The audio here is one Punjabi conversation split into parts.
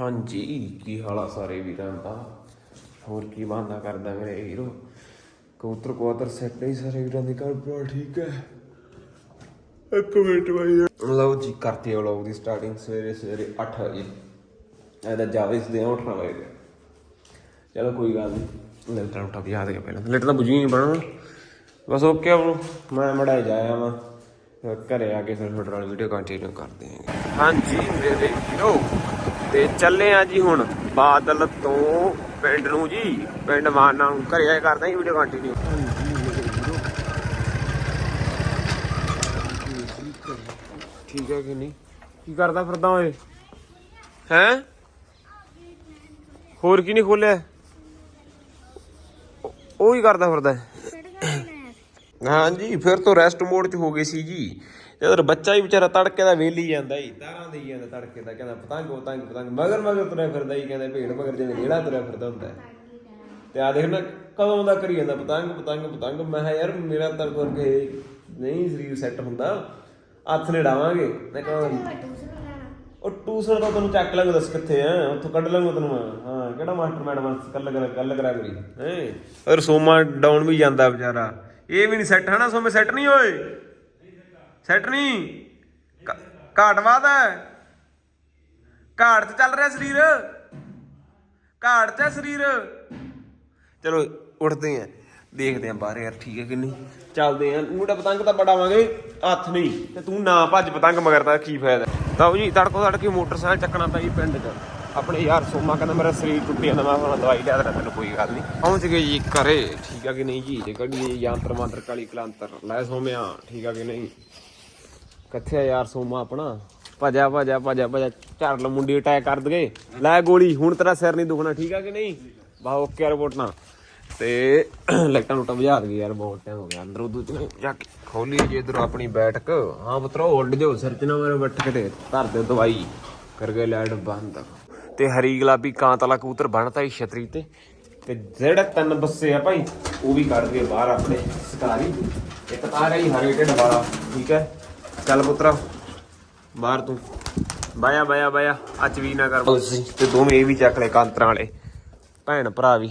ਹਾਂਜੀ, ਕੀ ਹਾਲ ਆ ਸਾਰੇ ਵੀਰਾਂ ਦਾ? ਹੋਰ ਕੀ ਬਹਾਨਾ ਕਰਦਾ ਮੇਰੇ ਹੀਰੋ? ਕਬੂਤਰ ਕਬੂਤਰ ਸੈੱਟ ਹੀ ਸਾਰੇ ਵੀਰਾਂ ਦੇ ਘਰ ਬੜਾ ਠੀਕ ਹੈ? ਇੱਕ ਮਿੰਟ ਬਾਈ। ਲਓ ਜੀ, ਕਰਤੀ ਵਲੌਗ ਦੀ ਸਟਾਰਟਿੰਗ ਸਵੇਰੇ ਸਵੇਰੇ 8 ਵਜੇ। ਇਹਦਾ ਜਾਵੇ ਦੇ ਉੱਠਣਾ ਵਜੇ ਚਲੋ ਕੋਈ ਗੱਲ ਨਹੀਂ ਲੈਟਰ ਉਠਾ ਵੀ ਯਾਦ ਗਿਆ ਪਹਿਲਾਂ ਲੈਟਰ ਤਾਂ ਬੁਝੀ ਨਹੀਂ ਬਣਨਾ। ਬਸ ਓਕੇ ਆ ਮੈਂ ਮੜਾ ਜਾਇਆ ਮੈਂ ਘਰੇ ਆ ਕੇ ਫਿਰ ਤੁਹਾਡੇ ਨਾਲ ਵੀਡੀਓ ਕੰਟੀਨਿਊ ਕਰਦੇ ਹਾਂ। ਹਾਂਜੀ, ਮੇਰੇ ਵੀਰੋ ਤੇ ਚੱਲੇ ਆ ਜੀ ਹੁਣ ਬਾਦਲ ਤੋਂ ਪਿੰਡ ਨੂੰ ਜੀ ਪਿੰਡ ਮਾਨਾ ਨੂੰ ਘਰੇ ਆ ਕੇ ਕਰਦੇ ਹਾਂ ਵੀਡੀਓ ਕੰਟੀਨਿਊ ਠੀਕ ਹੈ ਕਿ ਨਹੀਂ? ਕੀ ਕਰਦਾ ਫਿਰਦਾ ਓਏ? ਹੈ? ਹੋਰ ਕੀ ਨਹੀਂ ਖੋਲਿਆ? ਉਹ- ਹੀ ਕਰਦਾ ਫਿਰਦਾ। ਹੈ ਹਾਂਜੀ ਫਿਰ ਤੋਂ ਰੈਸਟ ਮੋਡ 'ਚ ਹੋ ਗਏ ਸੀ ਜੀ। ਜਦੋਂ ਬੱਚਾ ਹੀ ਵਿਚਾਰਾ ਤੜਕੇ ਦਾ ਵੇਲੀ ਜਾਂਦਾ ਹੀ ਤਾਰਾਂ ਦੇਈ ਜਾਂਦਾ ਤੜਕੇ ਦਾ ਕਹਿੰਦਾ ਪਤੰਗ ਪਤੰਗ ਪਤੰਗ। ਮਗਰ ਮਗਰ ਤੁਰਿਆ ਫਿਰਦਾ ਹੀ ਕਹਿੰਦਾ ਭੇਡ ਮਗਰ ਜਿਵੇਂ ਜਿਹੜਾ ਤੁਰਿਆ ਫਿਰਦਾ ਹੁੰਦਾ। ਤੇ ਆ ਦੇਖ ਨਾ ਕਦੋਂ ਦਾ ਕਰੀ ਜਾਂਦਾ ਪਤੰਗ ਪਤੰਗ ਪਤੰਗ। ਮੈਂ ਕਿਹਾ ਯਾਰ ਮੇਰਾ ਤਾਂ ਕਰਕੇ ਨਹੀਂ ਸਰੀਰ ਸੈੱਟ ਹੁੰਦਾ। ਹੱਥ ਨੇ ਡਾਵਾਂਗੇ ਮੈਂ ਕਹਿੰਦਾ ਉਹ ਟੂਸਰ ਤਾਂ ਤੈਨੂੰ ਚੱਕ ਲਾਂਗਾ ਦੱਸ ਕਿੱਥੇ ਆ? ਉੱਥੋਂ ਕੱਢ ਲਾਂਗਾ ਤੈਨੂੰ ਮੈਂ। ਹਾਂ ਕਿਹੜਾ ਮਾਸਟਰ ਮੈਡਮ ਕੱਲ ਗੱਲ ਗੱਲ ਕਰਾ ਕਰੀ। ਹੈ? ਔਰ ਸੋਮਾ ਡਾਊਨ ਵੀ ਜਾਂਦਾ ਵਿਚਾਰਾ। ਇਹ ਵੀ ਨਹੀਂ ਸੈੱਟ ਹਨਾ ਸੋਮੇ ਸੈੱਟ ਨਹੀਂ ਹੋਏ ਸੈੱਟ ਘਾਟ ਵਾਦ ਹੈ ਘਾਟ ਤੇ ਚੱਲ ਰਿਹਾ ਸਰੀਰ। ਘਾਟ ਤੇ ਸਰੀਰ। ਚਲੋ, ਉੱਠਦੇ ਆਂ। ਦੇਖਦੇ ਆਂ ਬਾਹਰ ਯਾਰ ਠੀਕ ਹੈ ਕਿ ਨਹੀਂ। ਚੱਲਦੇ ਆਂ। ਮੁੰਡਾ ਪਤੰਗ ਤਾਂ ਬੜਾਵਾਂਗੇ ਹੱਥ ਨਹੀਂ ਤੇ ਤੂੰ ਨਾ ਭੱਜ ਪਤੰਗ ਮਗਰ ਤਾਂ ਕੀ ਫਾਇਦਾ। ਤਾਂ ਜੀ, ਤੜਕੋ ਤੜਕੇ ਮੋਟਰਸਾਈਕਲ ਚੱਕਣਾ ਤਾਂ ਜੀ ਪਿੰਡ 'ਚ। ਆਪਣੇ ਯਾਰ ਸੋਮਾ ਕਹਿੰਦਾ ਮੇਰਾ ਸਰੀਰ ਟੁੱਟਿਆ ਜਾਂਦਾ ਮੈਂ ਹੁਣ ਦਵਾਈ ਲਿਆ ਦੇਣਾ ਤੈਨੂੰ ਕੋਈ ਗੱਲ ਨਹੀਂ। ਪਹੁੰਚ ਗਏ ਜੀ ਘਰੇ। ਠੀਕ ਆ ਕਿ ਨਹੀਂ ਜੀ? ਜੇ ਕੱਢੀਏ ਯੰਤਰ ਮੰਤਰ ਕਾਲੀ ਕਲਾਂਤਰ ਲੈ ਸੋਮਿਆ, ਠੀਕ ਆ ਕਿ ਨਹੀਂ? ਕਿੱਥੇ ਆ ਯਾਰ ਸੋਮਾ ਆਪਣਾ। ਭਜਾ ਭਜਾ ਭਜਾ ਭਜਾ ਝੜ ਲ ਮੁੰਡੀ ਅਟੈਕ ਕਰ ਦਗੇ। ਲੈ ਗੋਲੀ, ਹੁਣ ਤੇਰਾ ਸਿਰ ਨਹੀਂ ਦੁਖਣਾ, ਠੀਕ ਆ ਕਿ ਨਹੀਂ? ਬਾ ਓਕੇ ਰਿਪੋਰਟ ਨਾ ਤੇ ਲਾਈਟਾਂ ਲੁੱਟਾਂ ਬੁਝਾ ਦਗੇ ਯਾਰ, ਬਹੁਤ ਟਾਈਮ ਹੋ ਗਿਆ। ਅੰਦਰ ਉਦੋਂ ਜਾ ਕੇ ਖੋਲੀ ਜੇ ਇਧਰ ਆਪਣੀ ਬੈਠਕ। ਹਾਂ ਪੁੱਤਰੋ ਉੱਡ ਜੋ, ਸਿਰ ਚ ਨਾ ਮੇਰੇ ਬੱਠ ਕੇ ਤੇ। ਧਰ ਦਿਓ ਦਵਾਈ। ਕਰ ਗਏ ਲਾਈਟ ਬੰਦ। ਤੇ ਹਰੀ ਗੁਲਾਬੀ ਕਾਂਤਲਾ ਵਾਲਾ ਕਬੂਤਰ ਬਣਤਾ ਹੀ ਛਤਰੀ ਤੇ। ਤੇ ਜਿਹੜੇ ਤਿੰਨ ਬੱਸੇ ਆ ਭਾਈ, ਉਹ ਵੀ ਕੱਢ ਗਏ ਬਾਹਰ ਆਪਣੇ ਸਕਾਰੀ ਇੱਕ ਤਾਂ ਆ ਰਹੀ ਹਰੇ ਢਿੱਡ ਵਾਲਾ, ਠੀਕ ਹੈ। ਚੱਲ ਪੁੱਤਰਾ, ਬਾਹਰ ਤੂੰ। ਬਾਇਆ ਬਾਇਆ ਬਾਇਆ, ਅੱਜ ਵੀ ਨਾ ਕਰ ਤੇ ਦੋਵੇਂ ਇਹ ਵੀ ਚੱਕ ਲੈ ਕਾਂਤਰਾਂ ਵਾਲੇ। ਭੈਣ ਭਰਾ ਵੀ।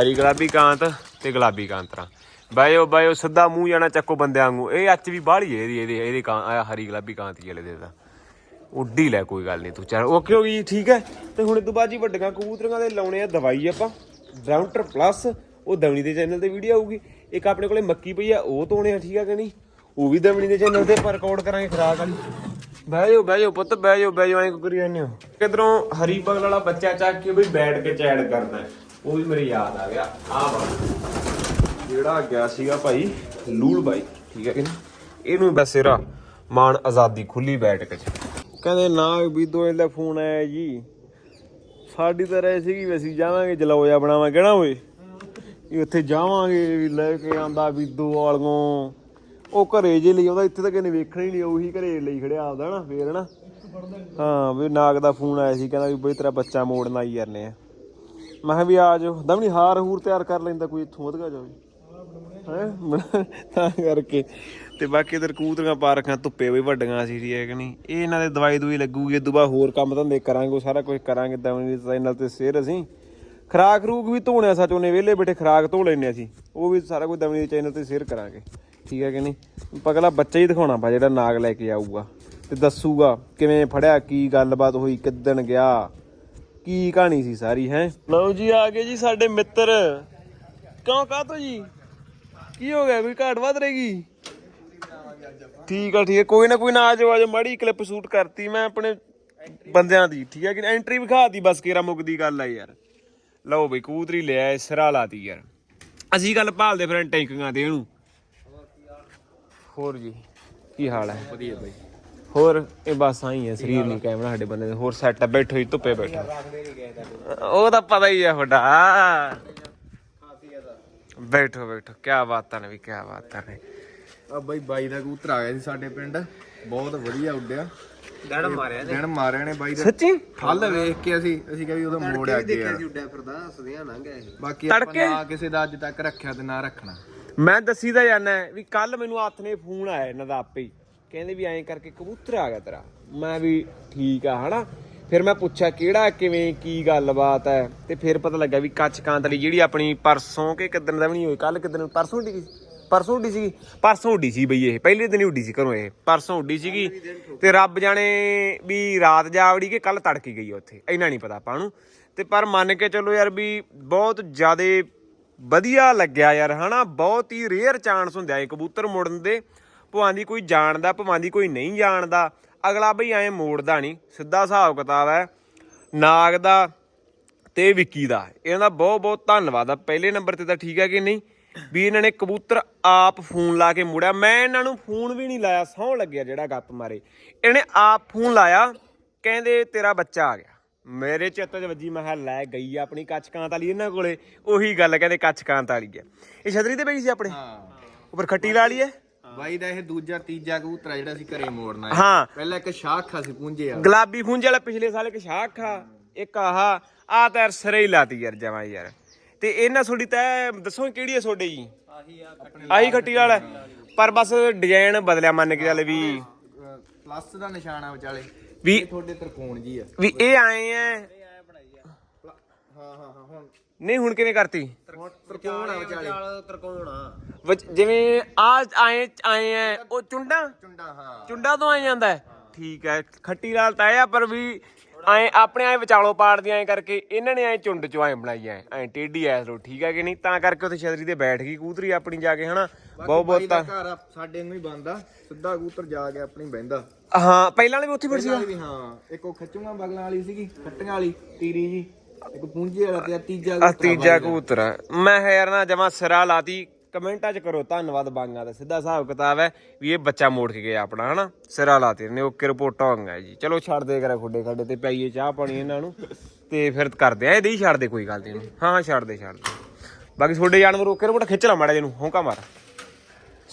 ਹਰੀ ਗੁਲਾਬੀ ਕਾਂਤ ਤੇ ਗੁਲਾਬੀ ਕਾਂਤਰਾ। ਬਾਇਓ ਬਾਇਓ, ਸਿੱਧਾ ਮੂੰਹ ਜਾਣਾ ਚੱਕੋ ਬੰਦਿਆਂ ਵਾਂਗੂ। ਇਹ ਅੱਜ ਵੀ ਬਾਹਲੀ ਇਹਦੀ ਇਹਦੀ ਇਹਦੀ ਕਾਂ ਆਹ ਹਰੀ ਗੁਲਾਬੀ ਕਾਂਤ ਵਾਲੇ ਦੇ ਦਾ ਉੱਡੀ ਲੈ, ਕੋਈ ਗੱਲ ਨਹੀਂ ਤੂੰ ਚੱਲ। ਓਕੇ ਹੋ ਗਈ? ਠੀਕ ਹੈ। ਤੇ ਹੁਣ ਤੋਂ ਬਾਅਦ ਜੀ ਵੱਡੀਆਂ ਕਬੂਤਰੀਆਂ ਦੇ ਲਾਉਣੇ ਆ ਦਵਾਈ ਆਪਾਂ। ਡਰਾਊਂਟਰ ਪਲੱਸ ਉਹ ਦਵਣੀ ਦੇ ਚੈਨਲ ਤੇ ਵੀਡੀਓ ਆਊਗੀ। ਇੱਕ ਆਪਣੇ ਕੋਲੇ ਮੱਕੀ ਪਈ ਆ, ਉਹ ਤੋਣੇ ਆ, ਠੀਕ ਆ ਕਿ ਨਹੀਂ? ਉਹ ਵੀ ਦਵਣੀ ਦੇ ਚੈਨਲ ਤੇ ਰਿਕਾਰਡ ਕਰਾਂਗੇ ਖਰਾਕ ਵਾਲੀ। ਬਹਿ ਜਾਓ ਬਹਿ ਜਾਓ ਪੁੱਤ ਬਹਿ ਜਾਓ ਬਹਿ ਜਾਓ ਐਂ ਕਰੀ ਜਾਂਦੇ ਹੋ? ਕਿਧਰੋਂ ਹਰੀ ਬਗਲ ਵਾਲਾ ਬੱਚਾ ਚੱਕ ਕੇ ਬਈ ਬੈਠ ਕੇ ਚੈਟ ਕਰਦਾ। ਉਹ ਵੀ ਮੇਰੇ ਯਾਦ ਆ ਗਿਆ। ਆਹ ਵਾ ਜਿਹੜਾ ਗਿਆ ਸੀਗਾ ਭਾਈ ਲੂਲ ਬਾਈ ਠੀਕ ਹੈ ਕਿ ਇਹਨੂੰ ਬਸੇਰਾ ਮਾਨ ਆਜ਼ਾਦੀ ਖੁੱਲੀ ਬੈਠ ਕੇ ਕਹਿੰਦੇ ਨਾ ਵੀ ਦੋ ਇਹਦਾ ਫੋਨ ਆਇਆ ਜੀ। ਸਾਡੀ ਤਾਂ ਰਹਿ ਸੀਗੀ ਵੀ ਅਸੀਂ ਜਾਵਾਂਗੇ ਜਲੌਇਆ ਬਣਾਵਾਂਗੇ ਨਾ ਓਏ? ਵੀ ਉੱਥੇ ਜਾਵਾਂਗੇ ਵੀ ਲੈ ਕੇ ਆਂਦਾ ਵੀ ਦੋ ਵਾਲੀਆਂ। ਉਹ ਘਰੇ ਜੇ ਲਈ ਆਉਂਦਾ, ਇੱਥੇ ਤਾਂ ਕਿਨੇ ਵੇਖਣਾ ਹੀ ਨਹੀਂ ਉਹੀ ਘਰੇ ਲਈ ਖੜਿਆ ਆਪਦਾ ਨਾ ਫੇਰ ਨਾ ਹਾਂ, ਵੀ ਨਾਗ ਦਾ ਫੋਨ ਆਇਆ ਸੀ, ਕਹਿੰਦਾ ਵੀ ਬਈ ਤੇਰਾ ਬੱਚਾ ਮੋੜਨ ਆਈ ਜਾਂਦੇ ਆ। ਮੈਂ ਕਿਹਾ ਵੀ ਆ ਜਾਓ ਦਮਣੀ ਹਾਰ ਹੂਰ ਤਿਆਰ ਕਰ ਲੈਂਦਾ ਕੋਈ ਇੱਥੋਂ ਵਧਗਾ ਜਾਵੇ। ਹੈ? ਤਾਂ ਕਰਕੇ। ਤੇ ਬਾਕੀ ਇਧਰ ਕੂਤਰੀਆਂ ਪਾ ਧੁੱਪੇ ਵੀ ਵੱਡੀਆਂ ਸੀ ਠੀਕ ਹੈ ਕਿ ਨਹੀਂ? ਇਹ ਇਹਨਾਂ ਦੇ ਦਵਾਈ ਦੂਈ ਲੱਗੂਗੀ ਇਦੋਂ ਹੋਰ ਕੰਮ ਧੰਦੇ ਕਰਾਂਗੇ ਸਾਰਾ ਕੁਝ ਕਰਾਂਗੇ ਦਵਣੀ ਚੈਨਲ ਤੇ ਸ਼ੇਅਰ ਅਸੀਂ। ਖਰਾਕ ਰੂਕ ਵੀ ਧੋਣਿਆ ਸੱਚ, ਉਹਨੇ ਵਿਹਲੇ ਬੈਠੇ ਖਰਾਕ ਧੋ ਲੈਣੇ ਅਸੀਂ। ਉਹ ਵੀ ਸਾਰਾ ਕੁਝ ਦਵਣੀ ਦੇ ਚੈਨਲ ਤੇ ਸ਼ੇਅਰ ਕਰਾਂਗੇ। ਠੀਕ ਹੈ ਕਿ ਨਹੀਂ? ਪਗਲਾ ਬੱਚਾ ਹੀ ਦਿਖਾਉਣਾ ਪਾ ਜਿਹੜਾ ਨਾਗ ਲੈ ਕੇ ਆਊਗਾ ਤੇ ਦੱਸੂਗਾ ਕਿਵੇਂ ਫੜਿਆ, ਕੀ ਗੱਲਬਾਤ ਹੋਈ, ਕਿੱਦਣ ਗਿਆ, ਕੀ ਕਹਾਣੀ ਸੀ ਸਾਰੀ, ਹੈ? ਲਓ ਜੀ, ਆ ਗਏ ਜੀ ਸਾਡੇ ਮਿੱਤਰ। ਕਿਉਂ, ਕਾਹ ਕਾਹਤੋਂ ਜੀ? ਕੀ ਹੋ ਗਿਆ? ਕੋਈ ਘਾਟ ਵੱਧ ਰਹੇਗੀ ਠੀਕ ਆ ਠੀਕ ਆ। ਕੋਈ ਨਾ ਕੋਈ ਨਾ ਆ ਜਾਓ ਆ ਮਾੜੀ ਕਲਿੱਪ ਸ਼ੂਟ ਕਰਤੀ ਮੈਂ ਆਪਣੇ ਬੰਦਿਆਂ ਦੀ, ਠੀਕ ਹੈ ਕਿ ਐਂਟਰੀ ਵਿਖਾਤੀ ਬਸ, ਕੇਰਾ ਮੁਕਦੀ ਗੱਲ ਆ ਯਾਰ। ਲਓ ਬਈ, ਕੂਤਰੀ ਲਿਆ ਸਿਰਾ ਲਾਤੀ ਯਾਰ। ਅਸੀਂ ਗੱਲ ਭਾਲਦੇ ਫਿਰ ਟੈਂਕੀਆਂ ਦੇ ਉਹਨੂੰ ਹੋਰ ਜੀ। ਕੀ ਹਾਲ ਹੈ? ਵਧੀਆ ਬਾਈ। ਹੋਰ ਇਹ ਬਸ ਆਈ ਹੈ ਸਰੀਰ ਨਹੀਂ ਕਾਇਮ ਨਾ ਸਾਡੇ ਬੰਦੇ ਦੇ। ਹੋਰ ਸੈੱਟ ਆ ਬੈਠੋ ਜੀ ਧੁੱਪੇ ਬੈਠੋ ਉਹ ਤਾਂ ਪਤਾ ਹੀ ਹੈ ਤੁਹਾਡਾ। ਬੈਠੋ ਬੈਠੋ ਕੀ ਬਾਤਾਂ ਨੇ ਵੀ ਕੀ ਬਾਤਾਂ ਨੇ। ਆ ਬਾਈ ਬਾਈ ਦਾ ਕਬੂਤਰ ਆ ਗਿਆ ਸੀ ਸਾਡੇ ਪਿੰਡ। ਬਹੁਤ ਵਧੀਆ ਉੱਡਿਆ। ਡੜ ਮਾਰਿਆ ਦਿਨ ਮਾਰਿਆ ਨੇ ਬਾਈ ਦੇ। ਸੱਚੀ? ਕੱਲ ਵੇਖ ਕੇ ਅਸੀਂ ਅਸੀਂ ਕਿਹਾ ਵੀ ਉਹਦਾ ਮੋੜ ਆ। ਗਿਆ ਉੱਡਿਆ ਫਿਰਦਾ ਸਦੀਆਂ ਲੰਘ ਗਿਆ ਇਹ। ਬਾਕੀ? ਆਪਾਂ ਨਾ ਕਿਸੇ ਦਾ ਅੱਜ ਤੱਕ ਰੱਖਿਆ ਤੇ ਨਾ ਰੱਖਣਾ। ਮੈਂ ਦੱਸੀ ਤਾਂ ਜਾਣਾ ਵੀ ਕੱਲ ਮੈਨੂੰ ਹੱਥ ਨੇ ਫੋਨ ਆਇਆ ਇਹਨਾਂ ਦਾ ਆਪੇ ਹੀ। ਕਹਿੰਦੇ ਵੀ ਐਂ ਕਰਕੇ ਕਬੂਤਰ ਆ ਗਿਆ ਤੇਰਾ। ਮੈਂ ਵੀ ਠੀਕ ਆ ਹਨਾ? ਫਿਰ ਮੈਂ ਪੁੱਛਿਆ ਕਿਹੜਾ ਕਿਵੇਂ ਕੀ ਗੱਲਬਾਤ ਹੈ? ਤੇ ਫਿਰ ਪਤਾ ਲੱਗਾ ਵੀ ਕੱਚ ਕਾਂਤਲੀ ਜਿਹੜੀ ਆਪਣੀ ਪਰਸੋਂ ਕਿ ਕਿਦਨ ਦਾ ਵੀ ਨਹੀਂ ਹੋਈ ਕੱਲ ਕਿਦਨ ਪਰਸੋਂ ਉੱਡੀ ਸੀ। ਪਰਸੋਂ ਉੱਡੀ ਸੀਗੀ? ਪਰਸੋਂ ਉੱਡੀ ਸੀ ਬਈ ਇਹ। ਪਹਿਲੇ ਦਿਨ ਹੀ ਉੱਡੀ ਸੀ ਘਰੋਂ ਇਹ। ਪਰਸੋਂ ਉੱਡੀ ਸੀਗੀ ਤੇ ਰੱਬ ਜਾਣੇ ਵੀ ਰਾਤ ਜਾਵੜੀ ਕਿ ਕੱਲ ਤੜਕੀ ਗਈ ਉੱਥੇ। ਇੰਨਾ ਨਹੀਂ ਪਤਾ ਆਪਾਂ ਨੂੰ। ਤੇ ਪਰ ਮੰਨ ਕੇ ਚੱਲੋ ਯਾਰ ਵੀ ਬਹੁਤ ਜ਼ਿਆਦੇ ਵਧੀਆ ਲੱਗਿਆ ਯਾਰ, ਹਨਾ? ਬਹੁਤ ਹੀ ਰੇਅਰ ਚਾਂਸ ਹੁੰਦਾ ਆ ਕਬੂਤਰ ਮੁੜਨ ਦੇ। ਭਵਾਂ ਦੀ ਕੋਈ ਜਾਣਦਾ ਭਵਾਂ ਦੀ ਕੋਈ ਨਹੀਂ ਜਾਣਦਾ। ਅਗਲਾ ਬਈ ਐ ਮੋੜਦਾ ਨਹੀਂ। ਸਿੱਧਾ ਹਿਸਾਬ ਕਿਤਾਬ ਹੈ, ਨਾਗ ਦਾ ਤੇ ਵਿੱਕੀ ਦਾ। ਇਹਨਾਂ ਦਾ ਬਹੁਤ ਬਹੁਤ ਧੰਨਵਾਦ ਆ। ਪਹਿਲੇ ਨੰਬਰ ਤੇ ਤਾਂ ਠੀਕ ਹੈ ਕਿ ਨਹੀਂ? ਵੀ ਇਹਨਾਂ ਨੇ ਕਬੂਤਰ ਆਪ ਫੋਨ ਲਾ ਕੇ ਮੁੜਿਆ। ਮੈਂ ਇਹਨਾਂ ਨੂੰ ਫੋਨ ਵੀ ਨਹੀਂ ਲਾਇਆ, ਸੌਂ ਲੱਗਿਆ ਜਿਹੜਾ ਗੱਪ ਮਾਰੇ। ਇਹਨੇ ਆਪ ਫੋਨ ਲਾਇਆ, ਕਹਿੰਦੇ ਤੇਰਾ ਬੱਚਾ ਆ ਗਿਆ। ਮੇਰੇ ਚਿੱਤ 'ਚ ਵੱਜੀ ਮੈਂ ਕਿਹਾ ਲੈ ਗਈ ਆ ਆਪਣੀ ਕੱਚ ਕਾਂਤ ਵਾਲੀ ਇਹਨਾਂ ਕੋਲੇ। ਉਹੀ ਗੱਲ ਕਹਿੰਦੇ ਕੱਚ ਕਾਂਤ ਵਾਲੀ ਹੈ ਇਹ ਛਤਰੀ ਤੇ ਪਈ ਸੀ ਆਪਣੇ? ਹਾਂ। ਉੱਪਰ ਖੱਟੀ ਲਾ ਲਈ ਹੈ। ਬਾਈ ਦਾ ਇਹ ਦੂਜਾ ਤੀਜਾ ਕਬੂਤਰ ਆ ਜਿਹੜਾ ਅਸੀਂ ਘਰੇ ਮੋੜਨਾ ਹੈ। ਹਾਂ। ਪਹਿਲਾਂ ਇੱਕ ਸ਼ਾਖਾ ਸੀ ਪੁੰਜੇ ਆ ਗੁਲਾਬੀ ਫੂੰਜ ਵਾਲਾ ਪਿਛਲੇ ਸਾਲ ਇੱਕ ਸ਼ਾਖ ਇੱਕ ਆਹ ਆ। ਤਾਂ ਯਾਰ ਸਿਰੇ ਹੀ ਲਾਤੀ ਯਾਰ ਜਮਾ ਯਾਰ। ਤੇ ਇਹਨਾਂ ਤੁਹਾਡੀ ਤਾਂ ਦੱਸੋ ਕਿਹੜੀ ਹੈ ਤੁਹਾਡੇ ਜੀ? ਆਹੀ ਖੱਟੀ ਵਾਲਾ ਪਰ ਬਸ ਡਿਜ਼ਾਈਨ ਬਦਲਿਆ ਮੰਨ ਕੇ ਚੱਲ ਵੀ। ਪਲੱਸ ਦਾ ਨਿਸ਼ਾਨ ਆ ਵਿਚਾਲੇ। ਵੀ ਤੁਹਾਡੇ ਤਰਕੋਣ ਜੀ ਆ। ਵੀ ਇਹ ਆਏ ਐ ਹਾਂ ਹਾਂ ਹਾਂ ਹੁਣ ਨਹੀਂ ਹੁਣ ਕਿਵੇਂ ਕਰਤੀ? ਤਰਕੋਣ ਆ ਵਿਚਾਲੇ ਤਰਕੋਣਾ ਵਿੱਚ ਜਿਵੇਂ ਆ ਆਏ ਆਏ ਐ ਉਹ ਚੁੰਡਾ? ਚੁੰਡਾ ਹਾਂ। ਚੁੰਡਾ ਤੋਂ ਆਏ ਜਾਂਦਾ ਹੈ। ਠੀਕ ਹੈ ਖੱਟੀ ਲਾਲ ਤਾਂ ਇਹ ਆ ਪਰ ਵੀ ਐ ਆਪਣੇ ਐ ਵਿਚਾਲੋ ਪਾੜਦੀਆਂ ਐ ਕਰਕੇ ਇਹਨਾਂ ਨੇ ਐ ਚੁੰਡ ਚੋਂ ਐ ਬਣਾਈ ਐ ਐ ਟੇਢੀ ਐ ਲੋ ਠੀਕ ਹੈ ਕਿ ਨਹੀਂ? ਤਾਂ ਕਰਕੇ ਉੱਥੇ ਛਤਰੀ ਤੇ ਬੈਠ ਗਈ ਕੂਤਰੀ ਆਪਣੀ ਜਾ ਕੇ ਹਨਾ? ਬਹੁਤ ਬਹੁਤ। ਤਾਂ ਘਰ ਆ, ਸਾਡੇ ਨੂੰ ਹੀ ਬੰਦਾ ਸਿੱਧਾ ਕਬੂਤਰ ਜਾ ਕੇ ਆਪਣੀ ਬਹਿੰਦਾ। ਹਾਂ ਪਹਿਲਾਂ ਵਾਲੇ ਵੀ ਉੱਥੇ ਬੈਠ ਸੀਗਾ ਵੀ ਹਾਂ ਇੱਕ ਉਹ ਖੱਚੂਆਂ ਬਗਲਾਂ ਵਾਲੀ ਸੀਗੀ ਖੱਟੀਆਂ ਵਾਲੀ ਤੀਰੀ ਜੀ ਇੱਕ ਪੁੰਜੇ ਵਾਲਾ ਤੇ ਆਹ ਤੀਜਾ ਆ ਕਬੂਤਰ ਤੀਜਾ ਕਬੂਤਰ ਆ। ਮੈਂ ਕਿਹਾ ਯਾਰ ਨਾ ਜਮਾ ਸਿਰਾ ਲਾਤੀ ਕਮੈਂਟਾਂ 'ਚ ਕਰੋ। ਧੰਨਵਾਦ ਬਾਂਗਾ ਦਾ। ਸਿੱਧਾ ਹਿਸਾਬ ਕਿਤਾਬ ਹੈ ਵੀ ਇਹ ਬੱਚਾ ਮੋੜ ਕੇ ਗਿਆ ਆਪਣਾ, ਹਨਾ? ਸਿਰਾ ਲਾਤੇ ਨੇ, ਓਕੇ ਰਿਪੋਰਟਾਂ ਹੋਈਆਂ ਜੀ। ਚਲੋ ਛੱਡ ਦੇ ਕਰਾ ਖੁੱਡੇ ਖੱਡੇ ਤੇ ਪਾਈਏ ਚਾਹ ਪਾਣੀ ਇਹਨਾਂ ਨੂੰ ਤੇ ਫਿਰ ਕਰਦੇ ਆ, ਇਹਦੇ ਹੀ ਛੱਡ ਦੇ ਕੋਈ ਗੱਲ ਨਹੀਂ ਹਾਂ ਹਾਂ, ਛੱਡ ਦੇ ਛੱਡ ਦੇ। ਬਾਕੀ ਤੁਹਾਡੇ ਜਾਨਵਰ ਓਕੇ ਰਿਪੋਰਟ ਖਿੱਚ ਲਾ ਮਾੜਾ ਜਿਹਨੂੰ ਹੌਂਕਾ ਮਾਰ।